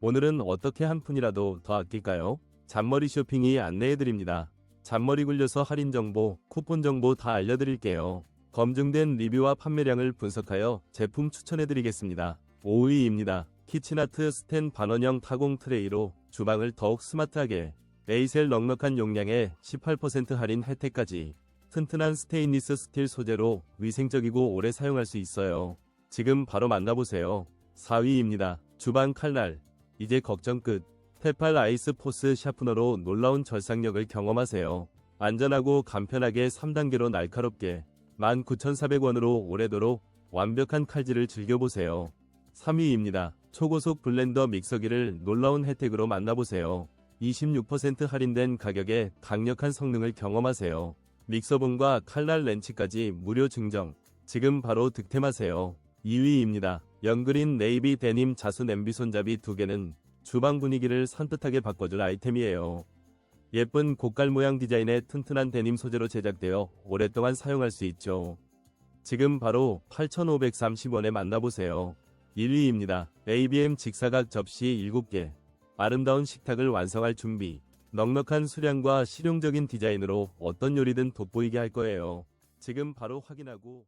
오늘은 어떻게 한 푼이라도 더 아낄까요? 잔머리 쇼핑이 안내해드립니다. 잔머리 굴려서 할인 정보, 쿠폰 정보 다 알려드릴게요. 검증된 리뷰와 판매량을 분석하여 제품 추천해드리겠습니다. 5위입니다. 키친아트 스텐 반원형 타공 트레이로 주방을 더욱 스마트하게 에이셀 넉넉한 용량에 18% 할인 혜택까지 튼튼한 스테인리스 스틸 소재로 위생적이고 오래 사용할 수 있어요. 지금 바로 만나보세요. 4위입니다. 주방 칼날. 이제 걱정 끝. 테팔 아이스 포스 샤프너로 놀라운 절삭력을 경험하세요. 안전하고 간편하게 3단계로 날카롭게 19,400원으로 오래도록 완벽한 칼질을 즐겨보세요. 3위입니다. 초고속 블렌더 믹서기를 놀라운 혜택으로 만나보세요. 26% 할인된 가격에 강력한 성능을 경험하세요. 믹서본과 칼날 렌치까지 무료 증정. 지금 바로 득템하세요. 2위입니다. 영그린 네이비 데님 자수 냄비 손잡이 두 개는 주방 분위기를 산뜻하게 바꿔줄 아이템이에요. 예쁜 고깔 모양 디자인의 튼튼한 데님 소재로 제작되어 오랫동안 사용할 수 있죠. 지금 바로 8,530원에 만나보세요. 1위입니다. ABM 직사각 접시 7개. 아름다운 식탁을 완성할 준비. 넉넉한 수량과 실용적인 디자인으로 어떤 요리든 돋보이게 할 거예요. 지금 바로 확인하고